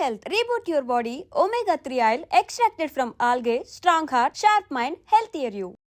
health. Reboot your body. Omega 3 oil extracted from algae. Strong heart, sharp mind, healthier you.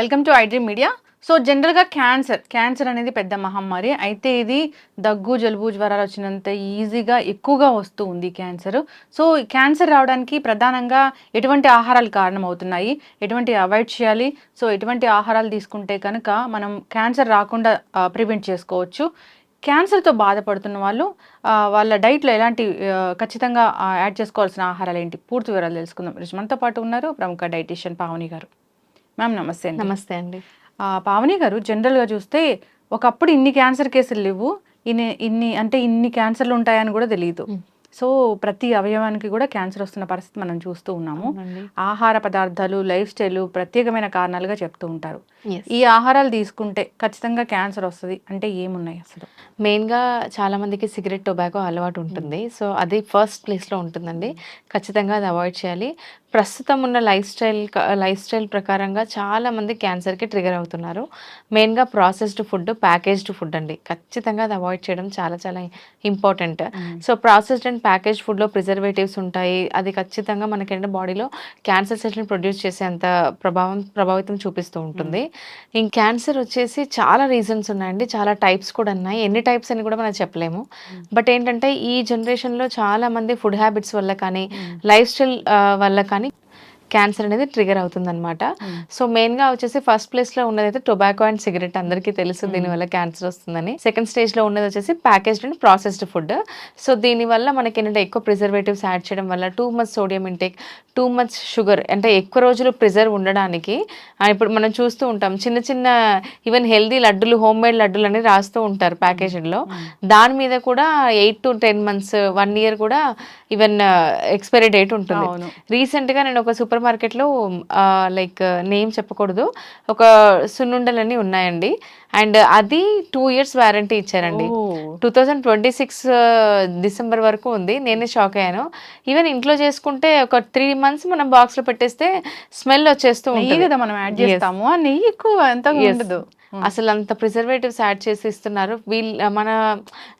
Welcome to iDream media. So జనరల్గా cancer cancer అనేది పెద్ద మహమ్మారి. అయితే ఇది దగ్గు జలుబు జ్వరాలు వచ్చినంత ఈజీగా ఎక్కువగా వస్తూ ఉంది క్యాన్సర్. సో క్యాన్సర్ రావడానికి ప్రధానంగా ఎటువంటి ఆహారాలు కారణమవుతున్నాయి? ఎటువంటి అవాయిడ్ చేయాలి? సో ఎటువంటి ఆహారాలు తీసుకుంటే కనుక మనం క్యాన్సర్ రాకుండా ప్రివెంట్ చేసుకోవచ్చు. క్యాన్సర్తో బాధపడుతున్న వాళ్ళు వాళ్ళ డైట్లో ఎలాంటి ఖచ్చితంగా యాడ్ చేసుకోవాల్సిన ఆహారాలు ఏంటి? పూర్తి వివరాలు తెలుసుకుందాం. మనతో పాటు ఉన్నారు ప్రముఖ డైటీషియన్ పావని గారు. మ్యామ్ నమస్తే అండి. నమస్తే అండి. పావని గారు జనరల్గా చూస్తే ఒకప్పుడు ఇన్ని క్యాన్సర్ కేసులు లేవు. ఇన్ని ఇన్ని అంటే ఇన్ని క్యాన్సర్లు ఉంటాయని కూడా తెలియదు. సో ప్రతి అవయవానికి కూడా క్యాన్సర్ వస్తున్న పరిస్థితి మనం చూస్తూ ఉన్నాము. ఆహార పదార్థాలు లైఫ్ స్టైల్ ప్రత్యేకమైన కారణాలుగా చెప్తూ ఉంటారు. ఈ ఆహారాలు తీసుకుంటే ఖచ్చితంగా క్యాన్సర్ వస్తుంది. అంటే ఏమున్నాయి అసలు? మెయిన్గా చాలా మందికి సిగరెట్ టొబాకో అలవాటు ఉంటుంది. సో అది ఫస్ట్ ప్లేస్లో ఉంటుందండి. ఖచ్చితంగా అది అవాయిడ్ చేయాలి. ప్రస్తుతం ఉన్న లైఫ్ స్టైల్ లైఫ్ స్టైల్ ప్రకారంగా చాలా మంది క్యాన్సర్కి ట్రిగర్ అవుతున్నారు. మెయిన్గా ప్రాసెస్డ్ ఫుడ్ ప్యాకేజ్డ్ ఫుడ్ అండి. ఖచ్చితంగా అది అవాయిడ్ చేయడం చాలా చాలా important. So processed and package ఫుడ్లో ప్రిజర్వేటివ్స్ ఉంటాయి. అది ఖచ్చితంగా మనకేంటంటే బాడీలో క్యాన్సర్ సెల్స్ని ప్రొడ్యూస్ చేసేంత ప్రభావం ప్రభావితం చూపిస్తూ ఉంటుంది. ఇంక క్యాన్సర్ వచ్చేసి చాలా రీజన్స్ ఉన్నాయండి. చాలా టైప్స్ కూడా ఉన్నాయి. ఎన్ని టైప్స్ అని కూడా మనం చెప్పలేము. బట్ ఏంటంటే ఈ జనరేషన్లో చాలా మంది ఫుడ్ హ్యాబిట్స్ వల్ల కానీ లైఫ్ స్టైల్ వల్ల కానీ క్యాన్సర్ అనేది ట్రిగర్ అవుతుందన్నమాట. సో మెయిన్గా వచ్చేసి ఫస్ట్ ప్లేస్లో ఉన్నది అయితే టొబాకో అండ్ సిగరెట్ అందరికీ తెలుసు దీనివల్ల క్యాన్సర్ వస్తుందని. సెకండ్ స్టేజ్లో ఉన్నది వచ్చేసి packaged and processed food. So దీనివల్ల మనకి ఏంటంటే ఎక్కువ ప్రిజర్వేటివ్స్ యాడ్ చేయడం వల్ల too much sodium intake too much sugar అంటే ఎక్కువ రోజులు ప్రిజర్వ్ ఉండడానికి ఇప్పుడు మనం చూస్తూ ఉంటాం చిన్న చిన్న ఈవెన్ హెల్దీ లడ్డులు హోమ్ మేడ్ లడ్డులు అని రాస్తూ ఉంటారు ప్యాకేజ్లో. దాని మీద కూడా eight to ten months one year కూడా ఈవెన్ ఎక్స్పైరీ డేట్ ఉంటుంది. రీసెంట్గా నేను ఒక సూపర్ మార్కెట్లో లైక్ నేమ్ చెప్పకూడదు. ఒక సున్నుండలని ఉన్నాయండి. అండ్ అది టూ ఇయర్స్ వారంటీ ఇచ్చారండి. Two thousand twenty six December వరకు ఉంది. నేనే షాక్ అయ్యాను. ఈవెన్ ఇంట్లో చేసుకుంటే ఒక త్రీ మంత్స్ మనం బాక్స్లో పెట్టేస్తే స్మెల్ వచ్చేస్తూ ఉంటుంది. కదా మనం యాడ్. చేస్తాము. నెయ్యి ఎక్కువ ఎంత. ఉండదు. అసలు అంత ప్రిజర్వేటివ్స్ యాడ్ చేసి ఇస్తున్నారు వీళ్ళు మన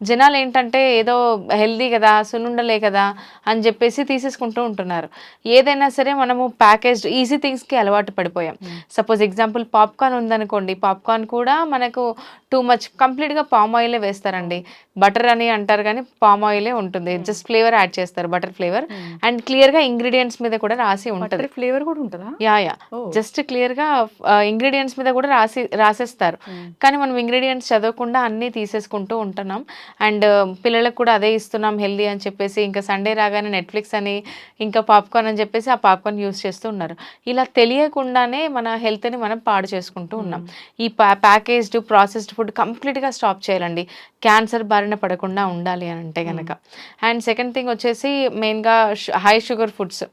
జనాలు ఏంటంటే ఏదో హెల్దీ కదా సున్నుండలే కదా అని చెప్పేసి తీసేసుకుంటూ ఉంటున్నారు. ఏదైనా సరే మనము ప్యాకేజ్డ్ ఈజీ థింగ్స్కి అలవాటు పడిపోయాం. సపోజ్ ఎగ్జాంపుల్ పాప్కార్న్ ఉందనుకోండి. పాప్కార్న్ కూడా మనకు టూ మచ్ కంప్లీట్గా పామ్ ఆయిలే వేస్తారండి. బటర్ అని అంటారు కానీ పామ్ ఆయిలే ఉంటుంది. జస్ట్ ఫ్లేవర్ యాడ్ చేస్తారు బటర్ ఫ్లేవర్ అండ్ క్లియర్గా ఇంగ్రీడియంట్స్ మీద కూడా రాసి ఉంటుంది. ఫ్లేవర్ కూడా ఉంటుందా? Yeah yeah. జస్ట్ క్లియర్గా ఇంగ్రీడియంట్స్ మీద కూడా రాసి రాసేస్తారు. కానీ మనం ఇంగ్రీడియంట్స్ చదవకుండా అన్నీ తీసేసుకుంటూ ఉంటున్నాం. అండ్ పిల్లలకు కూడా అదే ఇస్తున్నాం హెల్దీ అని చెప్పేసి. ఇంకా సండే రాగానే నెట్ఫ్లిక్స్ అని ఇంకా పాప్కార్న్ అని చెప్పేసి ఆ పాప్కార్న్ యూస్ చేస్తూ ఉన్నారు. ఇలా తెలియకుండానే మన హెల్త్ని మనం పాడు చేసుకుంటూ ఉన్నాం. ఈ ప్యాకేజ్డ్ ప్రాసెస్డ్ ఫుడ్ కంప్లీట్గా స్టాప్ చేయాలండి. క్యాన్సర్ బారిన పడకుండా ఉండాలి అని అంటే కనుక అండ్ సెకండ్ థింగ్ వచ్చేసి మెయిన్గా హై షుగర్ ఫుడ్స్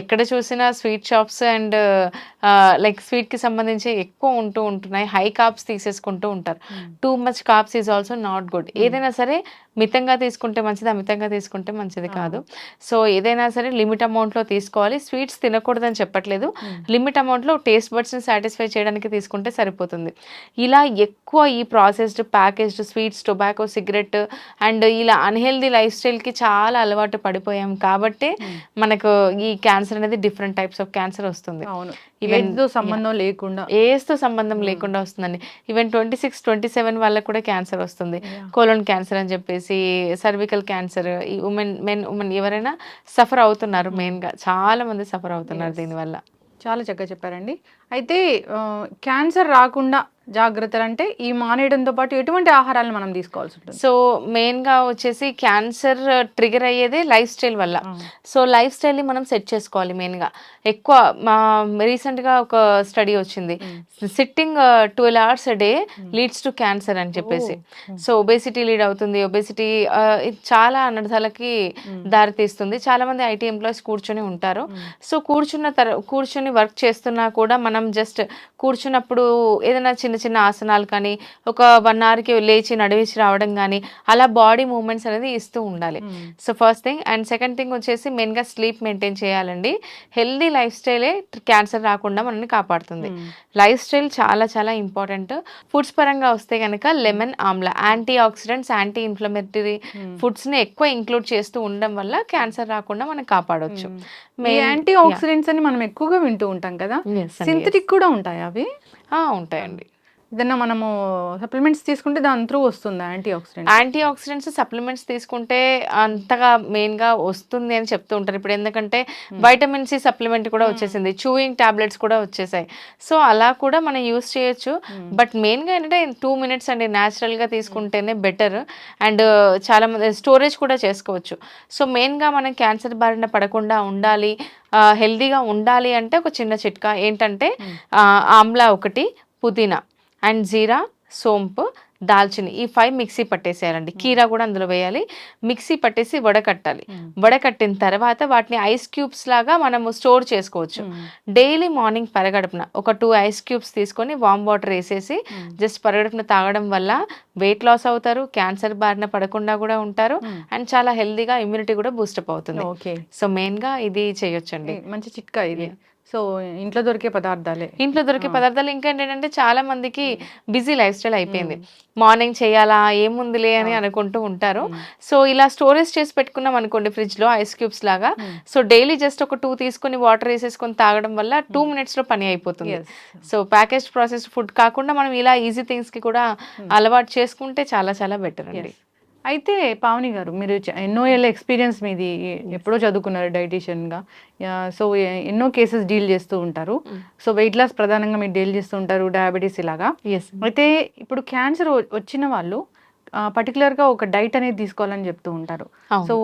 ఎక్కడ చూసినా స్వీట్ షాప్స్ అండ్ లైక్ స్వీట్కి సంబంధించి ఎక్కువ ఉంటూ ఉంటున్నాయి. హై కాప్స్ తీసేసుకుంటూ ఉంటారు. Too much carbs is also not good ఏదైనా సరే మితంగా తీసుకుంటే మంచిది అమితంగా తీసుకుంటే మంచిది కాదు. సో ఏదైనా సరే లిమిట్ అమౌంట్లో తీసుకోవాలి. స్వీట్స్ తినకూడదని చెప్పట్లేదు. లిమిట్ అమౌంట్లో టేస్ట్ బడ్స్ని సాటిస్ఫై చేయడానికి తీసుకుంటే సరిపోతుంది. ఇలా ఎక్కువ ఈ processed packaged sweets tobacco cigarette and ఇలా అన్హెల్దీ లైఫ్ స్టైల్కి చాలా అలవాటు పడిపోయాం కాబట్టి మనకు ఈ క్యాన్సర్ అనేది డిఫరెంట్ టైప్స్ ఆఫ్ క్యాన్సర్ వస్తుంది. అవును. సంబంధం లేకుండా. ఏస్తో సంబంధం లేకుండా వస్తుందండి even twenty six twenty seven వాళ్ళకి కూడా క్యాన్సర్ వస్తుంది. కోలోన్ క్యాన్సర్ అని చెప్పేసి సర్వికల్ క్యాన్సర్ ఈ ఉమెన్ మెన్ ఉమెన్ ఎవరైనా సఫర్ అవుతున్నారు మెయిన్గా చాలా మంది సఫర్ అవుతున్నారు దీనివల్ల. చాలా చక్కగా చెప్పారండి. అయితే క్యాన్సర్ రాకుండా జాగ్రత్తలు అంటే ఈ మానేయడంతో పాటు ఎటువంటి ఆహారాలను మనం తీసుకోవాల్సి ఉంటుంది? సో మెయిన్గా వచ్చేసి క్యాన్సర్ ట్రిగర్ అయ్యేదే లైఫ్ స్టైల్ వల్ల. సో లైఫ్ స్టైల్ని మనం సెట్ చేసుకోవాలి మెయిన్గా. ఎక్కువ మా రీసెంట్గా ఒక స్టడీ వచ్చింది. Sitting twelve hours day leads to cancer అని చెప్పేసి. సో ఒబేసిటీ లీడ్ అవుతుంది. ఒబేసిటీ చాలా అనర్థాలకి దారితీస్తుంది. చాలా మంది ఐటీ ఎంప్లాయీస్ కూర్చొని ఉంటారు. సో కూర్చున్న తర కూర్చొని వర్క్ చేస్తున్నా కూడా మనం జస్ట్ కూర్చున్నప్పుడు ఏదైనా చిన్న చిన్న చిన్న ఆసనాలు కానీ ఒక వన్ అవర్కి లేచి నడివేసి రావడం కానీ అలా బాడీ మూమెంట్స్ అనేది ఇస్తూ ఉండాలి. So first thing and second thing వచ్చేసి మెయిన్గా స్లీప్ మెయింటైన్ చేయాలండి. హెల్దీ లైఫ్ స్టైలే క్యాన్సర్ రాకుండా మనల్ని కాపాడుతుంది. లైఫ్ స్టైల్ చాలా చాలా ఇంపార్టెంట్ ఫుడ్స్ పరంగా వస్తే కనుక lemon amla antioxidants anti inflammatory ఫుడ్స్ని ఎక్కువ ఇంక్లూడ్ చేస్తూ ఉండడం వల్ల క్యాన్సర్ రాకుండా మనం కాపాడవచ్చు యాంటీ ఆక్సిడెంట్స్ అని మనం ఎక్కువగా వింటూ ఉంటాం కదా? సింథటిక్ కూడా ఉంటాయి అవి? ఉంటాయండి. ఏదన్నా మనము సప్లిమెంట్స్ తీసుకుంటే దాని త్రూ వస్తుందా antioxidant antioxidants supplements తీసుకుంటే అంతగా మెయిన్గా వస్తుంది అని చెప్తూ ఉంటారు. ఇప్పుడు ఎందుకంటే వైటమిన్ సి సప్లిమెంట్ కూడా వచ్చేసింది. చూయింగ్ టాబ్లెట్స్ కూడా వచ్చేసాయి. సో అలా కూడా మనం యూస్ చేయొచ్చు. బట్ మెయిన్గా ఏంటంటే టూ మినిట్స్ అండి. న్యాచురల్గా తీసుకుంటేనే బెటర్ అండ్ చాలా మంది స్టోరేజ్ కూడా చేసుకోవచ్చు. సో మెయిన్గా మనం క్యాన్సర్ బారిన పడకుండా ఉండాలి. హెల్దీగా ఉండాలి అంటే ఒక చిన్న చిట్కా. ఏంటంటే ఆ, ఆమ్లా ఒకటి పుదీనా. అండ్ జీరా సోంపు దాల్చిని ఈ ఫైవ్ మిక్సీ పట్టేసేయాలండి. కీరా కూడా అందులో వేయాలి. మిక్సీ పట్టేసి వడకట్టాలి వడకట్టిన తర్వాత వాటిని ఐస్ క్యూబ్స్ లాగా మనము స్టోర్ చేసుకోవచ్చు. డైలీ మార్నింగ్ పరగడుపున ఒక టూ ఐస్ క్యూబ్స్ తీసుకొని వామ్ వాటర్ వేసేసి జస్ట్ పరగడుపున తాగడం వల్ల వెయిట్ లాస్ అవుతారు క్యాన్సర్ బారిన పడకుండా కూడా ఉంటారు అండ్ చాలా హెల్దీగా ఇమ్యూనిటీ కూడా బూస్టప్ అవుతుంది. ఓకే. సో మెయిన్గా ఇది చేయొచ్చండి. మంచి చిట్కా ఇది. సో ఇంట్లో దొరికే పదార్థాలే. ఇంట్లో దొరికే పదార్థాలు ఇంకా ఏంటంటే చాలా మందికి బిజీ లైఫ్ స్టైల్ అయిపోయింది. మార్నింగ్ చేయాలా ఏముందిలే అని అనుకుంటూ ఉంటారు. సో ఇలా స్టోరేజ్ చేసి పెట్టుకున్నాం అనుకోండి ఫ్రిడ్జ్లో ఐస్ క్యూబ్స్ లాగా. సో డైలీ జస్ట్ ఒక టూ తీసుకొని వాటర్ వేసేసుకొని తాగడం వల్ల టూ మినిట్స్లో పని అయిపోతుంది. సో ప్యాకేజ్ ప్రాసెస్ ఫుడ్ కాకుండా మనం ఇలా ఈజీ థింగ్స్కి కూడా అలవాటు చేసుకుంటే చాలా చాలా బెటర్ అండి. అయితే పావని గారు మీరు ఎన్నో ఏళ్ళ ఎక్స్పీరియన్స్ మీది ఎప్పుడో చదువుకున్నారు డైటీషియన్గా సో ఎన్నో కేసెస్ డీల్ చేస్తూ ఉంటారు. సో వెయిట్ లాస్ ప్రధానంగా మీరు డీల్ చేస్తూ ఉంటారు డయాబెటీస్ ఇలాగా. ఎస్ అయితే ఇప్పుడు క్యాన్సర్ వచ్చిన వాళ్ళు పర్టికులర్గా ఒక డైట్ అనేది తీసుకోవాలని చెప్తూ ఉంటారు. సో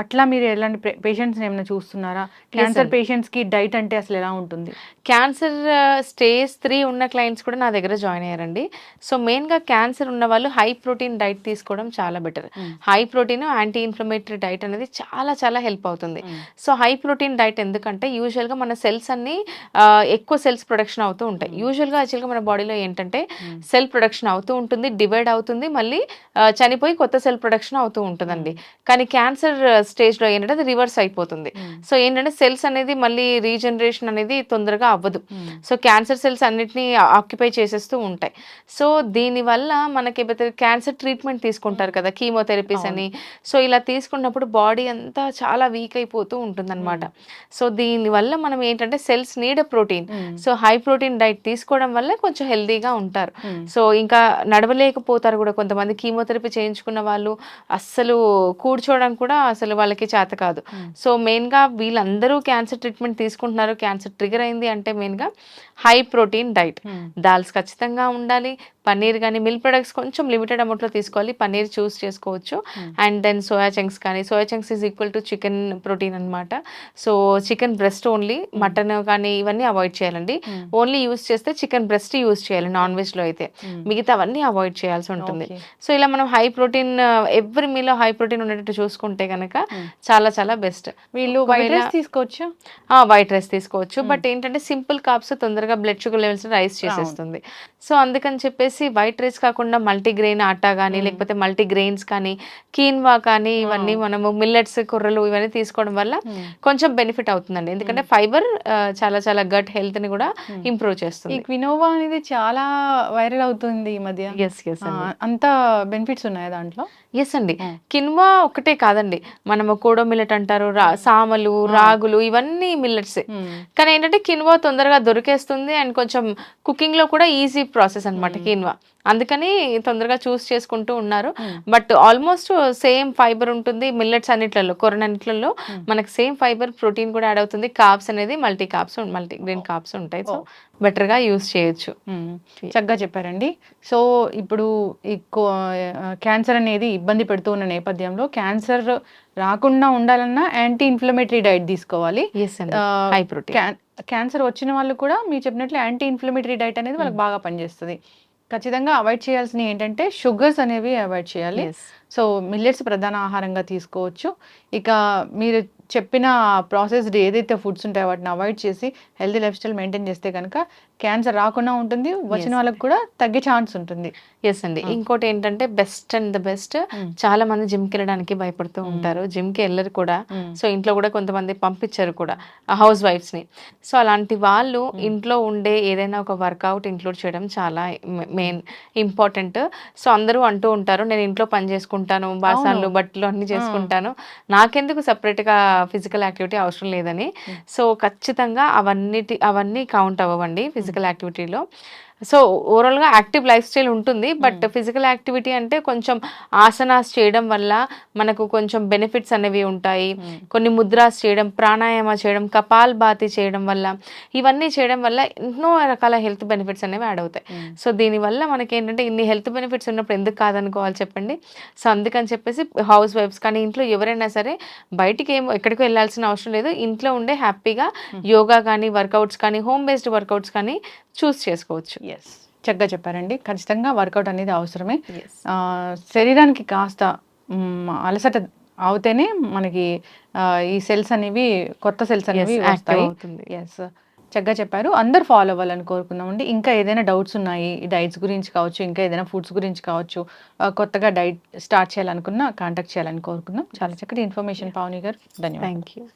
అట్లా మీరు ఎలాంటి పేషెంట్స్ ఏమైనా చూస్తున్నారా? క్యాన్సర్ పేషెంట్స్కి డైట్ అంటే అసలు ఎలా ఉంటుంది? క్యాన్సర్ స్టేజ్ త్రీ ఉన్న క్లయింట్స్ కూడా నా దగ్గర జాయిన్ అయ్యారండి. సో మెయిన్గా క్యాన్సర్ ఉన్న వాళ్ళు హై ప్రోటీన్ డైట్ తీసుకోవడం చాలా better high protein anti inflammatory diet అనేది చాలా చాలా హెల్ప్ అవుతుంది. సో హై ప్రోటీన్ డైట్ ఎందుకంటే యూజువల్గా మన సెల్స్ అన్ని ఆ, ఎక్కువ సెల్స్ ప్రొడక్షన్ అవుతూ ఉంటాయి. యూజువల్గా యాక్చువల్గా మన బాడీలో ఏంటంటే సెల్ ప్రొడక్షన్ అవుతూ ఉంటుంది డివైడ్ అవుతుంది మళ్ళీ ఆ, చనిపోయి కొత్త సెల్ ప్రొడక్షన్ అవుతూ ఉంటుందండి. కానీ క్యాన్సర్ స్టేజ్లో ఏంటంటే అది రివర్స్ అయిపోతుంది. సో ఏంటంటే సెల్స్ అనేది మళ్ళీ రీజనరేషన్ అనేది తొందరగా అవ్వదు. సో క్యాన్సర్ సెల్స్ అన్నిటిని ఆక్యుపై చేసేస్తూ ఉంటాయి. సో దీనివల్ల మనకి క్యాన్సర్ ట్రీట్మెంట్ తీసుకుంటారు కదా కీమోథెరపీస్ అని. సో ఇలా తీసుకున్నప్పుడు బాడీ అంతా చాలా వీక్ అయిపోతూ ఉంటుందన్నమాట. సో దీనివల్ల మనం ఏంటంటే cells need protein. So high protein diet తీసుకోవడం వల్ల కొంచెం హెల్దీగా ఉంటారు. సో ఇంకా నడవలేకపోతారు కూడా కొంతమంది కీమోథెరపీ చేయించుకున్న వాళ్ళు. అస్సలు కూర్చోవడం కూడా అసలు వాళ్ళకి చేత కాదు. సో మెయిన్గా వీళ్ళందరూ క్యాన్సర్ ట్రీట్మెంట్ తీసుకుంటున్నారు. క్యాన్సర్ ట్రిగర్ అయింది అంటే మెయిన్గా హై ప్రోటీన్ డైట్. దాల్స్ ఖచ్చితంగా ఉండాలి. పన్నీర్ కానీ మిల్క్ ప్రొడక్ట్స్ కొంచెం లిమిటెడ్ అమౌంట్లో తీసుకోవాలి. పన్నీర్ చూస్ చేసుకోవచ్చు. అండ్ దెన్ సోయా చంక్స్ కానీ soya chunks is equal to chicken protein అనమాట so chicken breast only mutton కానీ ఇవన్నీ అవాయిడ్ చేయాలండి. ఓన్లీ యూస్ చేస్తే చికెన్ బ్రెస్ట్ యూస్ చేయాలి నాన్ వెజ్లో అయితే. మిగతా అవన్నీ అవాయిడ్ చేయాల్సి ఉంటుంది. సో ఇలా మనం హై ప్రోటీన్ ఎవ్రీ మీలో హై ప్రోటీన్ ఉండేటట్టు చూసుకుంటే కనుక చాలా చాలా బెస్ట్. వీళ్ళు వైట్ రైస్ తీసుకోవచ్చా? వైట్ రైస్ తీసుకోవచ్చు. బట్ ఏంటంటే సింపుల్ కాప్స్ తొందరగా బ్లడ్ షుగర్ లెవెల్స్ రైస్ చేసేస్తుంది. సో అందుకని చెప్పేసి వైట్ రైస్ కాకుండా మల్టీగ్రెయిన్ ఆటా కానీ లేకపోతే మల్టీ గ్రెయిన్స్ కానీ కీన్వా కానీ ఇవన్నీ మనము మిల్లెట్స్ కుర్రలు ఇవన్నీ తీసుకోవడం వల్ల కొంచెం బెనిఫిట్ అవుతుందండి. ఎందుకంటే ఫైబర్ చాలా చాలా గట్ హెల్త్ని కూడా ఇంప్రూవ్ ఈ చేస్తుంది. క్వినోవా అనేది చాలా వైరల్ అవుతుంది ఈ మధ్య. ఎస్ ఎస్ అంత బెనిఫిట్స్ ఉన్నాయా దాంట్లో? ఎస్ అండి. కిన్వా ఒకటే కాదండి. మనము కోడో మిల్లెట్ అంటారు రా సామలు రాగులు ఇవన్నీ మిల్లెట్సే కానీ ఏంటంటే కిన్వా తొందరగా దొరికేస్తుంది అండ్ కొంచెం కుకింగ్లో కూడా ఈజీ ప్రాసెస్ అన్నమాట కిన్వా అందుకని తొందరగా చూస్ చేసుకుంటూ ఉన్నారు. బట్ ఆల్మోస్ట్ సేమ్ ఫైబర్ ఉంటుంది మిల్లెట్స్ అన్నిట్లలో కొరనన్నిట్లలో మనకి సేమ్ ఫైబర్ ప్రోటీన్ కూడా యాడ్ అవుతుంది. కాప్స్ అనేది multi carbs multigrain carbs ఉంటాయి. సో బెటర్గా యూస్ చేయొచ్చు. మ్మ్. చక్కగా చెప్పారండి. సో ఇప్పుడు ఈ క్యాన్సర్ అనేది ఇబ్బంది పెడుతూ ఉన్న నేపథ్యంలో క్యాన్సర్ రాకుండా ఉండాలన్నా యాంటీ ఇన్ఫ్లమేటరీ డైట్ తీసుకోవాలి. క్యాన్సర్ వచ్చిన వాళ్ళు కూడా మీరు చెప్పినట్లు యాంటీ ఇన్ఫ్లమేటరీ డైట్ అనేది వాళ్ళకి బాగా పనిచేస్తుంది. ఖచ్చితంగా అవాయిడ్ చేయాల్సినవి ఏంటంటే షుగర్స్ అనేవి అవాయిడ్ చేయాలి. సో మిల్లెట్స్ ప్రధాన ఆహారంగా తీసుకోవచ్చు. ఇక మీరు చెప్పిన ప్రాసెస్డ్ ఏదైతే ఫుడ్స్ ఉంటాయో వాటిని అవాయిడ్ చేసి హెల్తీ లైఫ్ స్టైల్ మెయింటైన్ చేస్తే కనుక క్యాన్సర్ రాకుండా ఉంటుంది వచ్చిన. వాళ్ళకి కూడా తగ్గే ఛాన్స్ ఉంటుంది ఎస్ అండి. ఇంకోటి ఏంటంటే బెస్ట్ అండ్ ద బెస్ట్. చాలా మంది జిమ్కి వెళ్ళడానికి భయపడుతూ. ఉంటారు జిమ్కి వెళ్ళరు కూడా. సో ఇంట్లో కూడా కొంతమంది పంపించారు కూడా హౌస్ వైఫ్స్ని సో అలాంటి వాళ్ళు. ఇంట్లో ఉండే ఏదైనా ఒక వర్కౌట్ ఇంక్లూడ్ చేయడం చాలా మెయిన్ ఇంపార్టెంట్ సో అందరూ అంటూ ఉంటారు నేను ఇంట్లో పని చేసుకుంటాను బాసాన్లు. బట్టలు అన్ని చేసుకుంటాను నాకెందుకు సపరేట్గా ఫిజికల్ యాక్టివిటీ అవసరం లేదని. సో ఖచ్చితంగా అవన్నిటి అవన్నీ కౌంట్ అవ్వండి ఫిజికల్ యాక్టివిటీలో సో ఓవరాల్గా యాక్టివ్ లైఫ్ స్టైల్ ఉంటుంది బట్ ఫిజికల్ యాక్టివిటీ అంటే కొంచెం ఆసనాస్ చేయడం వల్ల మనకు కొంచెం బెనిఫిట్స్ అనేవి ఉంటాయి. మ్మ్. కొన్ని ముద్రాస్ చేయడం ప్రాణాయామ చేయడం కపాల్ బాతి చేయడం వల్ల ఇవన్నీ చేయడం వల్ల ఎన్నో రకాల హెల్త్ బెనిఫిట్స్ అనేవి యాడ్ అవుతాయి. మ్మ్. సో దీనివల్ల మనకి ఏంటంటే ఇన్ని హెల్త్ బెనిఫిట్స్ ఉన్నప్పుడు ఎందుకు కాదనుకోవాలి చెప్పండి? సో అందుకని చెప్పేసి హౌస్ వైఫ్స్ కానీ ఇంట్లో ఎవరైనా సరే బయటికి ఏం ఎక్కడికి వెళ్ళాల్సిన అవసరం లేదు. ఇంట్లో ఉండే హ్యాపీగా యోగా కానీ వర్కౌట్స్ కానీ హోమ్ బేస్డ్ వర్కౌట్స్ కానీ చూస్ చేసుకోవచ్చు. చక్కగా చెప్పారండి. ఖచ్చితంగా వర్కౌట్ అనేది అవసరమే. శరీరానికి కాస్త అలసట అవుతేనే మనకి ఈ సెల్స్ అనేవి కొత్త సెల్స్ అనేవి వస్తాయి. ఎస్ చక్కగా చెప్పారు. అందరు ఫాలో అవ్వాలని కోరుకుందామండి. ఇంకా ఏదైనా డౌట్స్ ఉన్నాయి ఈ డైట్స్ గురించి కావచ్చు ఇంకా ఏదైనా ఫుడ్స్ గురించి కావచ్చు కొత్తగా డైట్ స్టార్ట్ చేయాలనుకున్నా కాంటాక్ట్ చేయాలని కోరుకుందాం. చాలా చక్కటి ఇన్ఫర్మేషన్ పావని గారు. ధన్యవాదాలు. Thank you